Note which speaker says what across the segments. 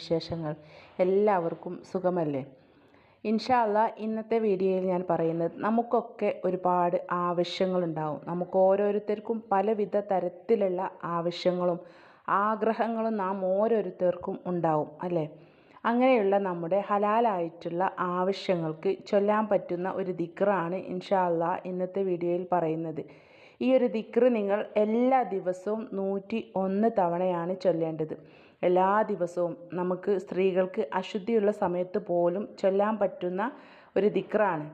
Speaker 1: വിശേഷങ്ങൾ. എല്ലാവർക്കും സുഖമല്ലേ? ഇൻഷാല്ല ഇന്നത്തെ വീഡിയോയിൽ ഞാൻ പറയുന്നത് നമുക്കൊക്കെ ഒരുപാട് ആവശ്യങ്ങളുണ്ടാവും. നമുക്ക് ഓരോരുത്തർക്കും പലവിധ തരത്തിലുള്ള ആവശ്യങ്ങളും ആഗ്രഹങ്ങളും നാം ഓരോരുത്തർക്കും ഉണ്ടാവും അല്ലേ? അങ്ങനെയുള്ള നമ്മുടെ ഹലാലായിട്ടുള്ള ആവശ്യങ്ങൾക്ക് ചൊല്ലാൻ പറ്റുന്ന ഒരു ദിക്റാണ് ഇൻഷാല്ല ഇന്നത്തെ വീഡിയോയിൽ പറയുന്നത്. ഈ ഒരു ദിക്റ് നിങ്ങൾ എല്ലാ ദിവസവും നൂറ്റി ഒന്ന് തവണയാണ് ചൊല്ലേണ്ടത്. എല്ലാ ദിവസവും നമുക്ക് സ്ത്രീകൾക്ക് അശുദ്ധിയുള്ള സമയത്ത് പോലും ചൊല്ലാൻ പറ്റുന്ന ഒരു ദിക്റാണ്.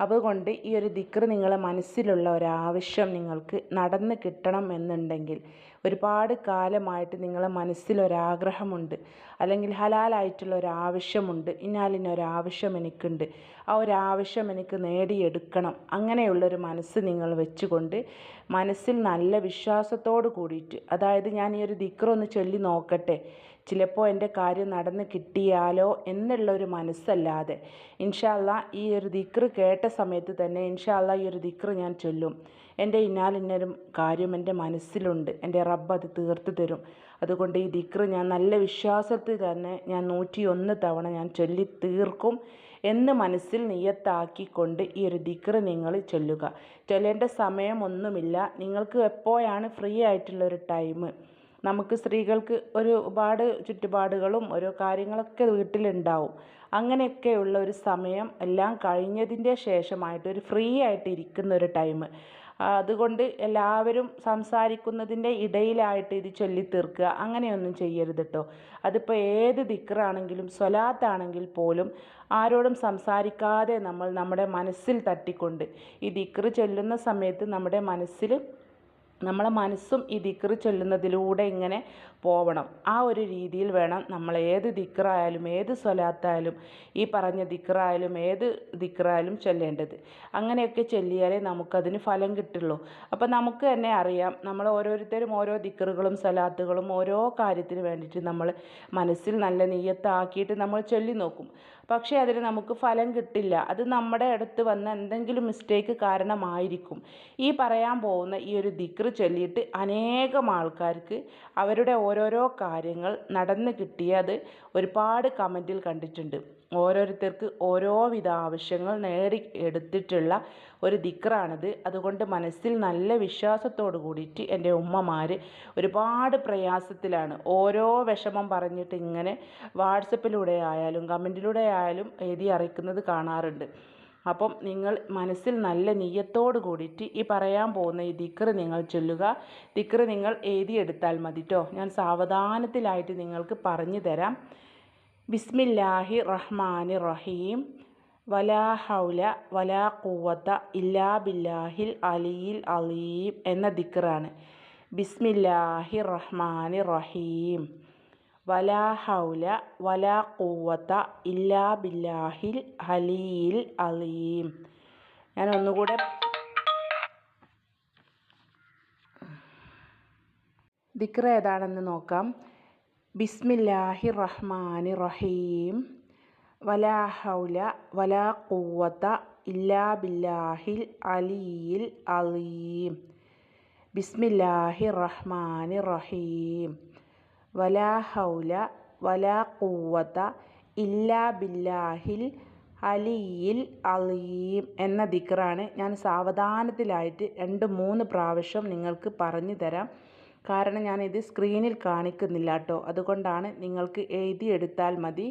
Speaker 1: അതുകൊണ്ട് ഈ ഒരു ദിക്ർ നിങ്ങളെ മനസ്സിലുള്ള ഒരാവശ്യം നിങ്ങൾക്ക് നടന്ന് കിട്ടണം എന്നുണ്ടെങ്കിൽ ഒരുപാട് കാലമായിട്ട് നിങ്ങളെ മനസ്സിലൊരാഗ്രഹമുണ്ട്. അല്ലെങ്കിൽ ഹലാലായിട്ടുള്ള ഒരു ആവശ്യമുണ്ട് ഇന്നാലിനൊരാവശ്യം എനിക്കുണ്ട്. ആ ആവശ്യം എനിക്ക് നേടിയെടുക്കണം. അങ്ങനെയുള്ളൊരു മനസ്സ് നിങ്ങൾ വെച്ചുകൊണ്ട് മനസ്സിൽ നല്ല വിശ്വാസത്തോട് കൂടിയിട്ട് അതായത് ഞാൻ ഈ ഒരു ദിക്റൊന്ന് ചൊല്ലി നോക്കട്ടെ. ചിലപ്പോൾ എന്റെ കാര്യം നടന്ന് കിട്ടിയാലോ എന്നുള്ളൊരു മനസ്സല്ലാതെ. ഇൻഷാല്ല ഈ ഒരു ദിക്റ് കേട്ട സമയത്ത് തന്നെ ഇൻഷാല്ല ഈ ഒരു ദിക്റ് ഞാൻ ചൊല്ലും. എന്റെ ഇന്നാലിന്നൊരു കാര്യം എന്റെ മനസ്സിലുണ്ട്. എന്റെ റബ്ബ് അത് തീർത്തു തരും. അതുകൊണ്ട് ഈ ദിക്റ് ഞാൻ നല്ല വിശ്വാസത്തിൽ തന്നെ ഞാൻ നൂറ്റി ഒന്ന് തവണ ഞാൻ ചൊല്ലി തീർക്കും എന്ന് മനസ്സിൽ നിയത്താക്കിക്കൊണ്ട് ഈ ഒരു ദിക്റ് നിങ്ങൾ ചൊല്ലുക. ചൊല്ലേണ്ട സമയമൊന്നുമില്ല. നിങ്ങൾക്ക് എപ്പോഴാണ് ഫ്രീ ആയിട്ടുള്ളൊരു ടൈം നമുക്ക് സ്ത്രീകൾക്ക് ഒരുപാട് ചുറ്റുപാടുകളും ഓരോ കാര്യങ്ങളൊക്കെ വീട്ടിലുണ്ടാവും. അങ്ങനെയൊക്കെയുള്ള ഒരു സമയം എല്ലാം കഴിഞ്ഞതിന്റെ ശേഷമായിട്ട് ഒരു ഫ്രീ ആയിട്ട് ഇരിക്കുന്ന ഒരു ടൈം അതുകൊണ്ട് എല്ലാവരും സംസാരിക്കുന്നതിന്റെ ഇടയിലായിട്ട് ഇത് ചൊല്ലി തീർക്കുക അങ്ങനെയൊന്നും ചെയ്യരുത് കേട്ടോ അതിപ്പോൾ ഏത് ദിക്റാണെങ്കിലും സ്വലാത്താണെങ്കിൽ പോലും ആരോടും സംസാരിക്കാതെ നമ്മൾ നമ്മുടെ മനസ്സിൽ തട്ടിക്കൊണ്ട് ഈ ദിക്റ് ചൊല്ലുന്ന സമയത്ത് നമ്മുടെ മനസ്സിൽ നമ്മളെ മനസ്സും ഈ ദിക്ർ ചൊല്ലുന്നതിലൂടെ ഇങ്ങനെ പോവണം. ആ ഒരു രീതിയിൽ വേണം നമ്മൾ ഏത് ദിക്റായാലും ഏത് സ്വലാത്തായാലും ഈ പറഞ്ഞ ദിക്റായാലും ഏത് ദിക്റായാലും ചൊല്ലേണ്ടത്. അങ്ങനെയൊക്കെ ചൊല്ലിയാലേ നമുക്കതിന് ഫലം കിട്ടുള്ളൂ. അപ്പോൾ നമുക്ക് തന്നെ അറിയാം നമ്മൾ ഓരോരുത്തരും ഓരോ ദിക്റുകളും സ്വലാത്തുകളും ഓരോ കാര്യത്തിന് വേണ്ടിയിട്ട് നമ്മൾ മനസ്സിൽ നല്ല നീയത്താക്കിയിട്ട് നമ്മൾ ചൊല്ലി നോക്കും. പക്ഷേ അതിന് നമുക്ക് ഫലം കിട്ടില്ല. അത് നമ്മുടെ അടുത്ത് വന്ന എന്തെങ്കിലും മിസ്റ്റേക്ക് കാരണമായിരിക്കും. ഈ പറയാൻ പോകുന്ന ഈ ഒരു ദിക്റ് ചൊല്ലിയിട്ട് അനേകം ആൾക്കാർക്ക് അവരുടെ ഓരോരോ കാര്യങ്ങൾ നടന്ന് കിട്ടിയത് ഒരുപാട് കമന്റിൽ കണ്ടിട്ടുണ്ട്. ഓരോരുത്തർക്ക് ഓരോവിധ ആവശ്യങ്ങൾ നേടി എടുത്തിട്ടുള്ള ഒരു ദിക്റാണിത്. അതുകൊണ്ട് മനസ്സിൽ നല്ല വിശ്വാസത്തോടു കൂടിയിട്ട് എന്റെ ഉമ്മമാർ ഒരുപാട് പ്രയാസത്തിലാണ്. ഓരോ വിഷമം പറഞ്ഞിട്ട് ഇങ്ങനെ വാട്സപ്പിലൂടെ ആയാലും കമന്റിലൂടെ ആയാലും എഴുതി അറിയിക്കുന്നത് കാണാറുണ്ട്. അപ്പം നിങ്ങൾ മനസ്സിൽ നല്ല നെയ്യത്തോട് കൂടിയിട്ട് ഈ പറയാൻ പോകുന്ന ഈ ദിക്കറ് നിങ്ങൾ ചൊല്ലുക. ദിക്കറ് നിങ്ങൾ എഴുതിയെടുത്താൽ മതി കേട്ടോ ഞാൻ സാവധാനത്തിലായിട്ട് നിങ്ങൾക്ക് പറഞ്ഞു തരാം. ബിസ്മില്ലാഹി റഹ്മാനി റഹീം. വലാ ഹൗല വലാ കൂവത്ത ഇല്ലാ ബില്ലാഹിൽ അലിയിൽ അലീം എന്ന ദിക്കറാണ് ബിസ്മില്ലാഹി റഹ്മാനി റഹീം. വലാ ഹൗല വലാ കൂവത്ത ഇല്ലാ ബില്ലാഹിൽ അലിയിൽ അലീം. ഞാൻ ഒന്നുകൂടെ ദിക്ര ഏതാണെന്ന് നോക്കാം. ബിസ്മില്ലാഹി റഹ്മാനി റഹീം. വലാ ഹൗല വലാ കൂവത്ത ഇല്ലാ ബില്ലാഹിൽ അലിയിൽ അലീം. ബിസ്മില്ലാഹി റഹ്മാനി റഹീം. വലാ ഹൗല വലാ ഖുവത ഇല്ലാ ബില്ലാഹിൽ അലിയിൽ അലീം എന്ന ദിക്റാണ്. ഞാൻ സാവധാനത്തിലായിട്ട് രണ്ട് മൂന്ന് പ്രാവശ്യം നിങ്ങൾക്ക് പറഞ്ഞു തരാം. കാരണം ഞാനിത് സ്ക്രീനിൽ കാണിക്കുന്നില്ല കേട്ടോ അതുകൊണ്ടാണ് നിങ്ങൾക്ക് എഴുതിയെടുത്താൽ മതി.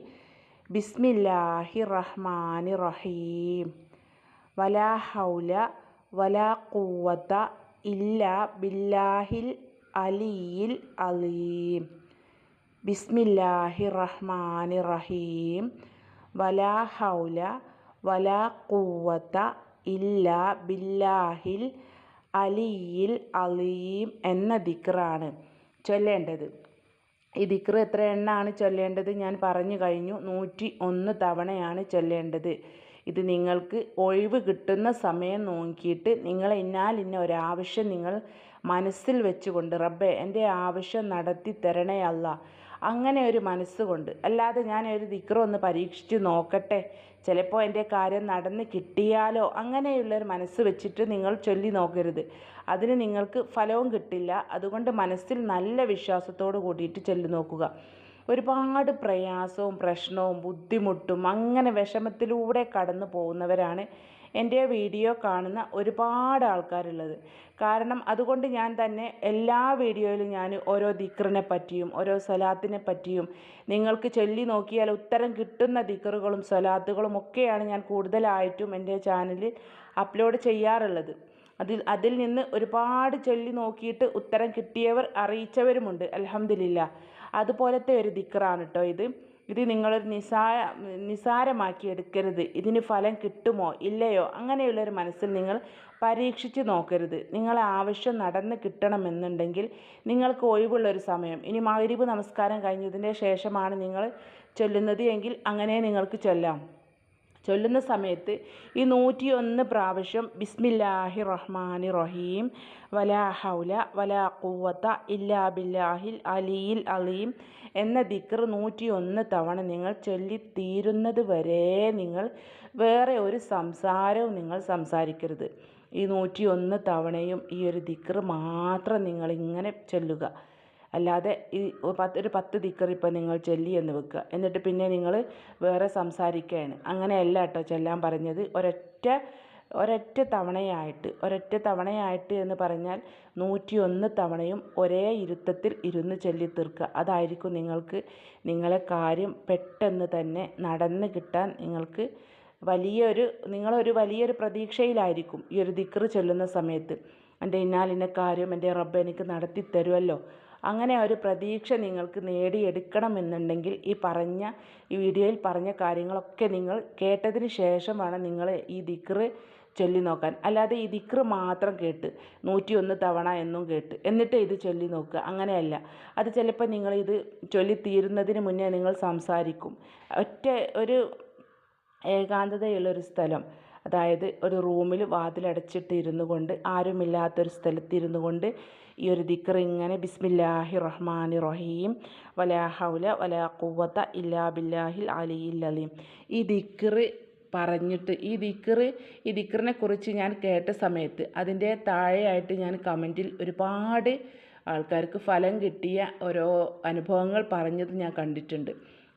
Speaker 1: ബിസ്മില്ലാഹി റഹ്മാനി റഹീം. വലാ ഹൗല വലാ ഖുവത ഇല്ലാ ബില്ലാഹിൽ അലിയിൽ അലീം. ബിസ്മില്ലാഹി റഹ്മാനി റഹീം വലാ ഹൗല വലാ കൂവത്ത ഇല്ല ബില്ലാഹിൽ അലിയിൽ അലീം എന്ന ദിക്റാണ് ചൊല്ലേണ്ടത്. ഈ ദിക്ർ എത്ര എണ്ണാണ് ചൊല്ലേണ്ടത്? ഞാൻ പറഞ്ഞു കഴിഞ്ഞു. നൂറ്റി ഒന്ന് തവണയാണ് ചൊല്ലേണ്ടത്. ഇത് നിങ്ങൾക്ക് ഒഴിവ് കിട്ടുന്ന സമയം നോക്കിയിട്ട് നിങ്ങൾ ഇന്നാൽ ഇന്ന ഒരാവശ്യം നിങ്ങൾ മനസ്സിൽ വെച്ചുകൊണ്ട് റബ്ബെ എന്റെ ആവശ്യം നടത്തി തരണേ അല്ല അങ്ങനെ ഒരു മനസ്സുകൊണ്ട്. അല്ലാതെ ഞാൻ ഒരു ദിക്റ് ഒന്ന് പരീക്ഷിച്ച് നോക്കട്ടെ. ചിലപ്പോൾ എന്റെ കാര്യം നടന്ന് കിട്ടിയാലോ? അങ്ങനെയുള്ളൊരു മനസ്സ് വെച്ചിട്ട് നിങ്ങൾ ചൊല്ലി നോക്കരുത്. അതിന് നിങ്ങൾക്ക് ഫലവും കിട്ടില്ല. അതുകൊണ്ട് മനസ്സിൽ നല്ല വിശ്വാസത്തോട് കൂടിയിട്ട് ചൊല്ലി നോക്കുക. ഒരുപാട് പ്രയാസവും പ്രശ്നവും ബുദ്ധിമുട്ടും അങ്ങനെ വിഷമത്തിലൂടെ കടന്നു പോകുന്നവരാണ് എന്റെ വീഡിയോ കാണുന്ന ഒരുപാട് ആൾക്കാരുള്ളത്. കാരണം അതുകൊണ്ട് ഞാൻ തന്നെ എല്ലാ വീഡിയോയിലും ഞാൻ ഓരോ ദിക്റിനെ പറ്റിയും ഓരോ സ്വലാത്തിനെ പറ്റിയും നിങ്ങൾക്ക് ചൊല്ലി നോക്കിയാൽ ഉത്തരം കിട്ടുന്ന ദിക്റുകളും സ്വലാത്തുകളും ഒക്കെയാണ് ഞാൻ കൂടുതലായിട്ടും എന്റെ ചാനലിൽ അപ്ലോഡ് ചെയ്യാറുള്ളത്. അതിൽ അതിൽ നിന്ന് ഒരുപാട് ചൊല്ലി നോക്കിയിട്ട് ഉത്തരം കിട്ടിയവർ അറിയിച്ചവരുമുണ്ട്. അലഹമില്ല അതുപോലത്തെ ഒരു ദിക്റാണ് കേട്ടോ ഇത്. ഇത് നിങ്ങളൊരു നിസാര നിസാരമാക്കി എടുക്കരുത് ഇതിന് ഫലം കിട്ടുമോ? ഇല്ലയോ? അങ്ങനെയുള്ളൊരു മനസ്സിൽ നിങ്ങൾ പരീക്ഷിച്ച് നോക്കരുത്. നിങ്ങളെ ആവശ്യം നടന്ന് കിട്ടണമെന്നുണ്ടെങ്കിൽ നിങ്ങൾക്ക് ഒഴിവുള്ളൊരു സമയം. ഇനി മഗ്രിബ് നമസ്കാരം കഴിഞ്ഞതിന്റെ ശേഷമാണ് നിങ്ങൾ ചൊല്ലുന്നത് എങ്കിൽ അങ്ങനെ നിങ്ങൾക്ക് ചൊല്ലാം. ചൊല്ലുന്ന സമയത്ത് ഈ നൂറ്റിയൊന്ന് പ്രാവശ്യം ബിസ്മില്ലാഹി റഹ്മാനി റഹീം വലാ ഹൗല വലാ കൂവത്ത ഇല്ലാ ബില്ലാഹിൽ അലിയിൽ അലീം എന്ന ദിക്കർ നൂറ്റിയൊന്ന് തവണ നിങ്ങൾ ചൊല്ലി തീരുന്നത് വരെ നിങ്ങൾ വേറെ ഒരു സംസാരവും നിങ്ങൾ സംസാരിക്കരുത്. ഈ നൂറ്റിയൊന്ന് തവണയും ഈ ഒരു ദിക്കർ മാത്രം നിങ്ങളിങ്ങനെ ചൊല്ലുക. അല്ലാതെ ഈ പത്ത് ഒരു പത്ത് ദിക്കർ ഇപ്പം നിങ്ങൾ ചൊല്ലി എന്ന് വെക്കുക. എന്നിട്ട് പിന്നെ നിങ്ങൾ വേറെ സംസാരിക്കുകയാണ്. അങ്ങനെയല്ല കേട്ടോ ചൊല്ലാൻ പറഞ്ഞത്. ഒരൊറ്റ ഒരൊറ്റ തവണയായിട്ട് ഒരൊറ്റ തവണയായിട്ട് എന്ന് പറഞ്ഞാൽ നൂറ്റിയൊന്ന് തവണയും ഒരേ ഇരുത്തത്തിൽ ഇരുന്ന് ചൊല്ലി തീർക്കുക. അതായിരിക്കും നിങ്ങൾക്ക് നിങ്ങളെ കാര്യം പെട്ടെന്ന് തന്നെ നടന്ന് കിട്ടാൻ നിങ്ങൾക്ക് വലിയൊരു നിങ്ങളൊരു വലിയൊരു പ്രതീക്ഷയിലായിരിക്കും ഈ ഒരു ദിക്ർ ചൊല്ലുന്ന സമയത്ത്. എന്റെ ഇന്നാലിന്റെ കാര്യം എന്റെ റബ്ബ് എനിക്ക് നടത്തി തരുമല്ലോ അങ്ങനെ ഒരു പ്രതീക്ഷ നിങ്ങൾക്ക് നേടിയെടുക്കണമെന്നുണ്ടെങ്കിൽ ഈ പറഞ്ഞ ഈ വീഡിയോയിൽ പറഞ്ഞ കാര്യങ്ങളൊക്കെ നിങ്ങൾ കേട്ടതിന് ശേഷമാണ് നിങ്ങൾ ഈ ദിക്റ് ചൊല്ലി നോക്കാൻ. അല്ലാതെ ഈ ദിക്റ് മാത്രം കേട്ട് നൂറ്റിയൊന്ന് തവണ എന്നും കേട്ട് എന്നിട്ട് ഇത് ചൊല്ലി നോക്കുക. അങ്ങനെയല്ല. അത് ചിലപ്പോൾ നിങ്ങൾ ഇത് ചൊല്ലി മുന്നേ നിങ്ങൾ സംസാരിക്കും. ഒറ്റ ഒരു ഏകാന്തതയുള്ളൊരു സ്ഥലം. അതായത് ഒരു റൂമിൽ വാതിലടച്ചിട്ട് ഇരുന്നു കൊണ്ട് ആരുമില്ലാത്തൊരു സ്ഥലത്തിരുന്നു കൊണ്ട് ഈ ഒരു ദിക്കർ ഇങ്ങനെ ബിസ്മില്ലാഹി റഹ്മാൻ റഹീം. വലാ ഹൗല വലാ ഖുവത ഇല്ലാ ബില്ലാഹിൽ അലിയിൽ അലീം. ഈ ദിക്കർ പറഞ്ഞിട്ട് ഈ ദിക്കർ ഈ ദിക്കറിനെ കുറിച്ച് ഞാൻ കേട്ട സമയത്ത് അതിന്റെ താഴെയായിട്ട് ഞാൻ കമന്റിൽ ഒരുപാട് ആൾക്കാർക്ക് ഫലം കിട്ടിയ ഓരോ അനുഭവങ്ങൾ പറഞ്ഞത് ഞാൻ കണ്ടിട്ടുണ്ട്.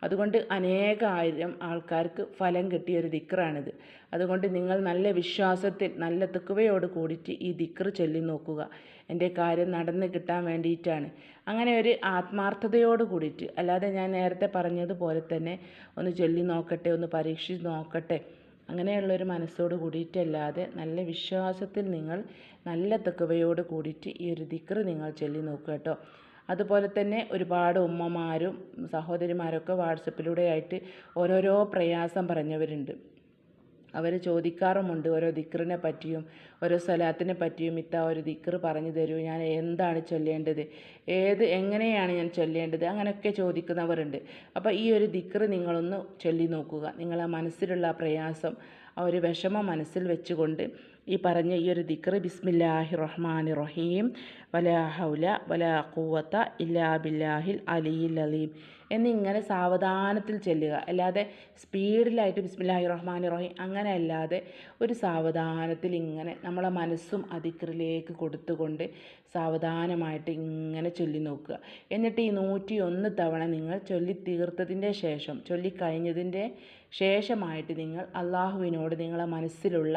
Speaker 1: അതുകൊണ്ട് അനേകായിരം ആൾക്കാർക്ക് ഫലം കിട്ടിയ ഒരു ദിക്റാണിത്. അതുകൊണ്ട് നിങ്ങൾ നല്ല വിശ്വാസത്തിൽ നല്ല തെക്കുവയോട് കൂടിയിട്ട് ഈ ദിക്ർ ചൊല്ലി നോക്കുക. എന്റെ കാര്യം നടന്നു കിട്ടാൻ വേണ്ടിയിട്ടാണ്. അങ്ങനെ ഒരു ആത്മാർത്ഥതയോട് കൂടിയിട്ട് അല്ലാതെ ഞാൻ നേരത്തെ പറഞ്ഞതുപോലെ തന്നെ ഒന്ന് ചൊല്ലി നോക്കട്ടെ ഒന്ന് പരീക്ഷിച്ച് നോക്കട്ടെ. അങ്ങനെയുള്ളൊരു മനസ്സോട് കൂടിയിട്ടല്ലാതെ നല്ല വിശ്വാസത്തിൽ നിങ്ങൾ നല്ല തെക്കവയോട് കൂടിയിട്ട് ഈ ഒരു ദിക്ർ നിങ്ങൾ ചൊല്ലി നോക്കുക കേട്ടോ. അതുപോലെ തന്നെ ഒരുപാട് ഉമ്മമാരും സഹോദരിമാരൊക്കെ വാട്സപ്പിലൂടെ ആയിട്ട് ഓരോരോ പ്രയാസം പറഞ്ഞവരുണ്ട്. അവർ ചോദിക്കാറുമുണ്ട്. ഓരോ ദിക്റിനെ പറ്റിയും ഓരോ സ്വലാത്തിനെ പറ്റിയും ഇത്ത ഒരു ദിക്ർ പറഞ്ഞു തരൂ. ഞാൻ എന്താണ് ചൊല്ലേണ്ടത്? ഏത് എങ്ങനെയാണ് ഞാൻ ചൊല്ലേണ്ടത്? അങ്ങനെയൊക്കെ ചോദിക്കുന്നവരുണ്ട്. അപ്പോൾ ഈ ഒരു ദിക്ർ നിങ്ങളൊന്ന് ചൊല്ലി നോക്കുക. നിങ്ങളെ മനസ്സിലുള്ള പ്രയാസം ആ ഒരു വിഷമം മനസ്സിൽ വെച്ചുകൊണ്ട് ഈ പറഞ്ഞ ഈ ഒരു ദിക്ർ ബിസ്മില്ലാഹി റഹ്മാൻ റഹീം. വലാ ഹൗല വലാ കൂവത്ത ഇല്ലാ ബില്ലാഹിൽ അലിയിൽ അലീം. എന്നിങ്ങനെ സാവധാനത്തിൽ ചെല്ലുക. അല്ലാതെ സ്പീഡിലായിട്ട് ബിസ്മില്ലാഹി റഹ്മാനി റഹീം അങ്ങനെ അല്ലാതെ ഒരു സാവധാനത്തിൽ ഇങ്ങനെ നമ്മളെ മനസ്സും അതിക്രിലേക്ക് കൊടുത്തുകൊണ്ട് സാവധാനമായിട്ട് ഇങ്ങനെ ചൊല്ലി നോക്കുക. എന്നിട്ട് ഈ നൂറ്റി ഒന്ന് തവണ നിങ്ങൾ ചൊല്ലി തീർത്തതിന്റെ ശേഷം ചൊല്ലിക്കഴിഞ്ഞതിന്റെ ശേഷമായിട്ട് നിങ്ങൾ അള്ളാഹുവിനോട് നിങ്ങളെ മനസ്സിലുള്ള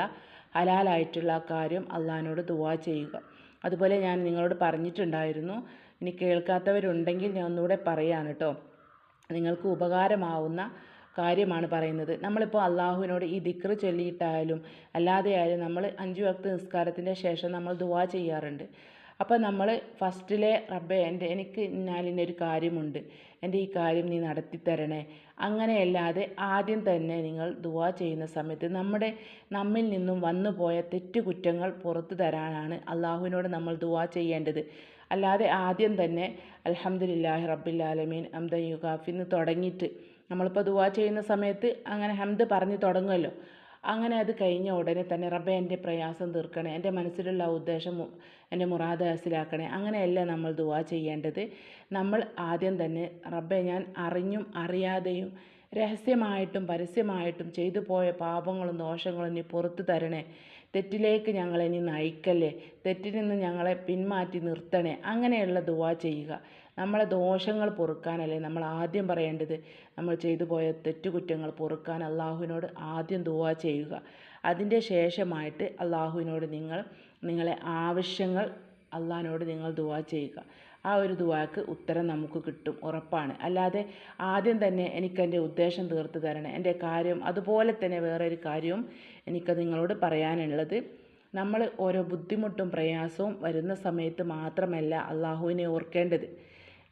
Speaker 1: ഹലാലായിട്ടുള്ള കാര്യം അള്ളാഹിനോട് ദുവാ ചെയ്യുക. അതുപോലെ ഞാൻ നിങ്ങളോട് പറഞ്ഞിട്ടുണ്ടായിരുന്നു. ഇനി കേൾക്കാത്തവരുണ്ടെങ്കിൽ ഞാൻ ഒന്നുകൂടെ പറയാണ് കേട്ടോ. നിങ്ങൾക്ക് ഉപകാരമാവുന്ന കാര്യമാണ് പറയുന്നത്. നമ്മളിപ്പോൾ അള്ളാഹുവിനോട് ഈ ദിക്ർ ചൊല്ലിയിട്ടായാലും അല്ലാതെ ആയാലും നമ്മൾ അഞ്ച് വക്ത് നിസ്കാരത്തിന്റെ ശേഷം നമ്മൾ ദുവാ ചെയ്യാറുണ്ട്. അപ്പോൾ നമ്മൾ ഫസ്റ്റിലെ റബ്ബെ എന്റെ എനിക്ക് ഇന്നാലിനൊരു കാര്യമുണ്ട്. എന്റെ ഈ കാര്യം നീ നടത്തി തരണേ അങ്ങനെയല്ലാതെ ആദ്യം തന്നെ നിങ്ങൾ ദുവാ ചെയ്യുന്ന സമയത്ത് നമ്മുടെ നമ്മിൽ നിന്നും വന്നു പോയ തെറ്റുകുറ്റങ്ങൾ പുറത്തു തരാനാണ് അള്ളാഹുവിനോട് നമ്മൾ ദുവാ ചെയ്യേണ്ടത്. അല്ലാതെ ആദ്യം തന്നെ അൽഹംദുലില്ലാഹി റബ്ബില്ലാലമീൻ ആലമീൻ അംദ യുഗാഫിന്ന് തുടങ്ങിയിട്ട് നമ്മളിപ്പോൾ ദുവാ ചെയ്യുന്ന സമയത്ത് അങ്ങനെ ഹംദ് പറഞ്ഞു തുടങ്ങുമല്ലോ അങ്ങനെ അത് കഴിഞ്ഞ ഉടനെ തന്നെ റബ്ബെ എന്റെ പ്രയാസം തീർക്കണേ എന്റെ മനസ്സിലുള്ള ഉദ്ദേശം എന്റെ മുറാദ് ഹാസിലാക്കണേ അങ്ങനെയല്ല നമ്മൾ ദുവാ ചെയ്യേണ്ടത്. നമ്മൾ ആദ്യം തന്നെ റബ്ബെ ഞാൻ അറിഞ്ഞും അറിയാതെയും രഹസ്യമായിട്ടും പരസ്യമായിട്ടും ചെയ്തു പോയ പാപങ്ങളും ദോഷങ്ങളും നീ പുറത്തു തരണേ. തെറ്റിലേക്ക് ഞങ്ങളെ നീ നയിക്കല്ലേ? തെറ്റിൽ നിന്ന് ഞങ്ങളെ പിന്മാറ്റി നിർത്തണേ. അങ്ങനെയുള്ള ദുവാ ചെയ്യുക. നമ്മളെ ദോഷങ്ങൾ പൊറുക്കാനല്ലേ നമ്മൾ ആദ്യം പറയേണ്ടത്. നമ്മൾ ചെയ്തു പോയ തെറ്റുകുറ്റങ്ങൾ പൊറുക്കാൻ അള്ളാഹുവിനോട് ആദ്യം ദുവാ ചെയ്യുക. അതിന്റെ ശേഷമായിട്ട് അള്ളാഹുവിനോട് നിങ്ങൾ നിങ്ങളെ ആവശ്യങ്ങൾ അള്ളാഹിനോട് നിങ്ങൾ ദുവാ ചെയ്യുക. ആ ഒരു ദുവാക്ക് ഉത്തരം നമുക്ക് കിട്ടും ഉറപ്പാണ്. അല്ലാതെ ആദ്യം തന്നെ എനിക്കെന്റെ ഉദ്ദേശം തീർത്ത് തരണം. എന്റെ കാര്യം അതുപോലെ തന്നെ വേറൊരു കാര്യവും എനിക്ക് നിങ്ങളോട് പറയാനുള്ളത്. നമ്മൾ ഓരോ ബുദ്ധിമുട്ടും പ്രയാസവും വരുന്ന സമയത്ത് മാത്രമല്ല അള്ളാഹുവിനെ ഓർക്കേണ്ടത്.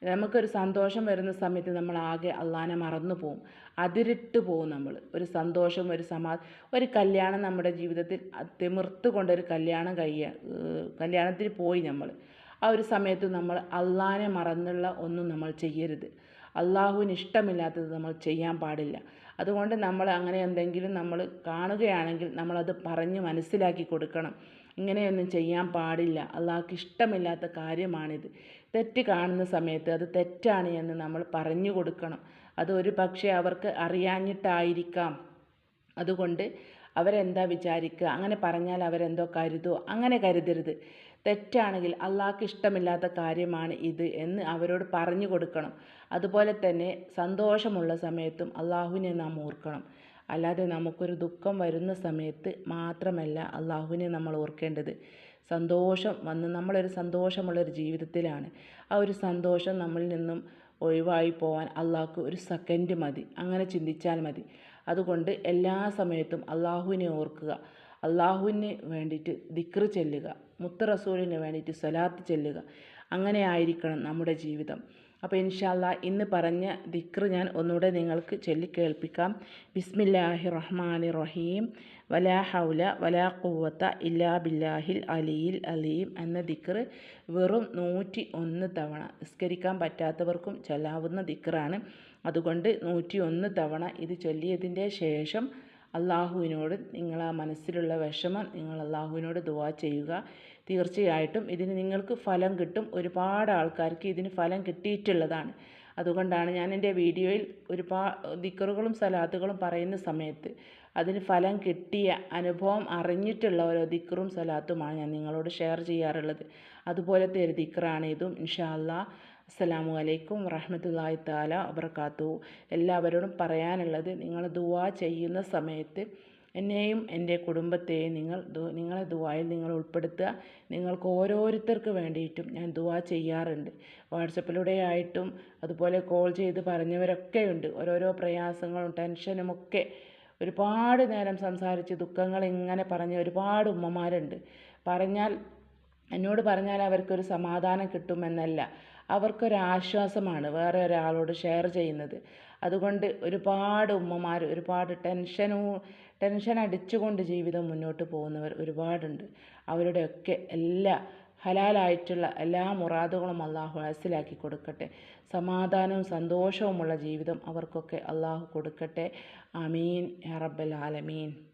Speaker 1: നമുക്കൊരു സന്തോഷം വരുന്ന സമയത്ത് നമ്മൾ ആകെ അള്ളാനെ മറന്നു പോവും. അതിരിട്ട് പോവും നമ്മൾ. ഒരു സന്തോഷം ഒരു സമാ ഒരു കല്യാണം നമ്മുടെ ജീവിതത്തിൽ തിമിർത്ത് കൊണ്ടൊരു കല്യാണം കഴിയ കല്യാണത്തിന് പോയി നമ്മൾ. ആ ഒരു സമയത്ത് നമ്മൾ അള്ളാഹിനെ മറന്നുള്ള ഒന്നും നമ്മൾ ചെയ്യരുത്. അള്ളാഹുവിന് ഇഷ്ടമില്ലാത്തത് നമ്മൾ ചെയ്യാൻ പാടില്ല. അതുകൊണ്ട് നമ്മൾ അങ്ങനെ എന്തെങ്കിലും നമ്മൾ കാണുകയാണെങ്കിൽ നമ്മളത് പറഞ്ഞ് മനസ്സിലാക്കി കൊടുക്കണം. ഇങ്ങനെയൊന്നും ചെയ്യാൻ പാടില്ല. അള്ളാഹ്ക്ക് ഇഷ്ടമില്ലാത്ത കാര്യമാണിത്. തെറ്റ് കാണുന്ന സമയത്ത് അത് തെറ്റാണ് എന്ന് നമ്മൾ പറഞ്ഞു കൊടുക്കണം. അത് ഒരു പക്ഷേ അവർക്ക് അറിയാഞ്ഞിട്ടായിരിക്കാം. അതുകൊണ്ട് അവരെന്താ വിചാരിക്കുക? അങ്ങനെ പറഞ്ഞാൽ അവരെന്തോ കരുതോ? അങ്ങനെ കരുതരുത്. തെറ്റാണെങ്കിൽ അള്ളാഹ്ക്ക് ഇഷ്ടമില്ലാത്ത കാര്യമാണ് ഇത് എന്ന് അവരോട് പറഞ്ഞു കൊടുക്കണം. അതുപോലെ തന്നെ സന്തോഷമുള്ള സമയത്തും അള്ളാഹുവിനെ നാം ഓർക്കണം. അല്ലാതെ നമുക്കൊരു ദുഃഖം വരുന്ന സമയത്ത് മാത്രമല്ല അള്ളാഹുവിനെ നമ്മൾ ഓർക്കേണ്ടത്. സന്തോഷം വന്ന് നമ്മളൊരു സന്തോഷമുള്ളൊരു ജീവിതത്തിലാണ്. ആ ഒരു സന്തോഷം നമ്മളിൽ നിന്നും ഒഴിവായി പോവാൻ അള്ളാഹ്ക്ക് ഒരു സെക്കൻഡ് മതി. അങ്ങനെ ചിന്തിച്ചാൽ മതി. അതുകൊണ്ട് എല്ലാ സമയത്തും അള്ളാഹുവിനെ ഓർക്കുക. അള്ളാഹുവിന് വേണ്ടിയിട്ട് ദിക്ർ ചെല്ലുക. മുത്ത് റസൂലിന് വേണ്ടിയിട്ട് സ്വലാത്ത് ചെല്ലുക. അങ്ങനെ ആയിരിക്കണം നമ്മുടെ ജീവിതം. അപ്പോൾ ഇൻഷാല്ല ഇന്ന് പറഞ്ഞ ദിക്ർ ഞാൻ ഒന്നുകൂടെ നിങ്ങൾക്ക് ചൊല്ലിക്കേൾപ്പിക്കാം ബിസ്മില്ലാഹി റഹ്മാനി റഹീം വലാ ഹൗല വലാ കൂവത്ത ഇല്ലാ ബില്ലാഹിൽ അലിയിൽ അലീം എന്ന ദിക്ർ വെറും നൂറ്റി ഒന്ന് തവണ. നിസ്കരിക്കാൻ പറ്റാത്തവർക്കും ചൊല്ലാവുന്ന ദിക്റാണ്. അതുകൊണ്ട് നൂറ്റി ഒന്ന് തവണ ഇത് ചൊല്ലിയതിന്റെ ശേഷം അള്ളാഹുവിനോട് ആ മനസ്സിലുള്ള വിഷമം നിങ്ങൾ അള്ളാഹുവിനോട് ദുവാ ചെയ്യുക. തീർച്ചയായിട്ടും ഇതിന് നിങ്ങൾക്ക് ഫലം കിട്ടും. ഒരുപാട് ആൾക്കാർക്ക് ഇതിന് ഫലം കിട്ടിയിട്ടുള്ളതാണ്. അതുകൊണ്ടാണ് ഞാൻ എന്റെ വീഡിയോയിൽ ഒരുപാട് ദിക്കറുകളും സലാത്തുകളും പറയുന്ന സമയത്ത് അതിന് ഫലം കിട്ടിയ അനുഭവം അറിഞ്ഞിട്ടുള്ള ഓരോ ദിക്കറും സലാത്തുമാണ് ഞാൻ നിങ്ങളോട് ഷെയർ ചെയ്യാറുള്ളത്. അതുപോലത്തെ ഒരു ദിക്കറാണ് ഇതും. ഇൻഷാ അസ്സലാമു അലൈക്കും വറഹമത്തല്ലാഹി താല അബർക്കാത്തു എല്ലാവരോടും പറയാനുള്ളത് നിങ്ങൾ ദുവാ ചെയ്യുന്ന സമയത്ത് എന്നെയും എന്റെ കുടുംബത്തെയും നിങ്ങൾ നിങ്ങളെ ദുവായിൽ നിങ്ങൾ ഉൾപ്പെടുത്തുക. നിങ്ങൾക്ക് ഓരോരുത്തർക്ക് വേണ്ടിയിട്ടും ഞാൻ ദുവാ ചെയ്യാറുണ്ട്. വാട്സപ്പിലൂടെ ആയിട്ടും അതുപോലെ കോൾ ചെയ്ത് പറഞ്ഞവരൊക്കെ ഉണ്ട് ഓരോരോ പ്രയാസങ്ങളും ടെൻഷനും ഒക്കെ ഒരുപാട് നേരം സംസാരിച്ച് ദുഃഖങ്ങൾ ഇങ്ങനെ പറഞ്ഞ ഒരുപാട് ഉമ്മമാരുണ്ട്. പറഞ്ഞാൽ എന്നോട് പറഞ്ഞാൽ അവർക്കൊരു സമാധാനം കിട്ടുമെന്നല്ല. അവർക്കൊരാശ്വാസമാണ് വേറെ ഒരാളോട് ഷെയർ ചെയ്യുന്നത്. അതുകൊണ്ട് ഒരുപാട് ഉമ്മമാർ ഒരുപാട് ടെൻഷനും ടെൻഷൻ അടിച്ചുകൊണ്ട് ജീവിതം മുന്നോട്ട് പോകുന്നവർ ഒരുപാടുണ്ട്. അവരുടെയൊക്കെ എല്ലാ ഹലാലായിട്ടുള്ള എല്ലാ മുറാദുകളും അള്ളാഹു മനസ്സിലാക്കി കൊടുക്കട്ടെ. സമാധാനവും സന്തോഷവുമുള്ള ജീവിതം അവർക്കൊക്കെ അള്ളാഹു കൊടുക്കട്ടെ. അമീൻ അറബൽ ആലമീൻ.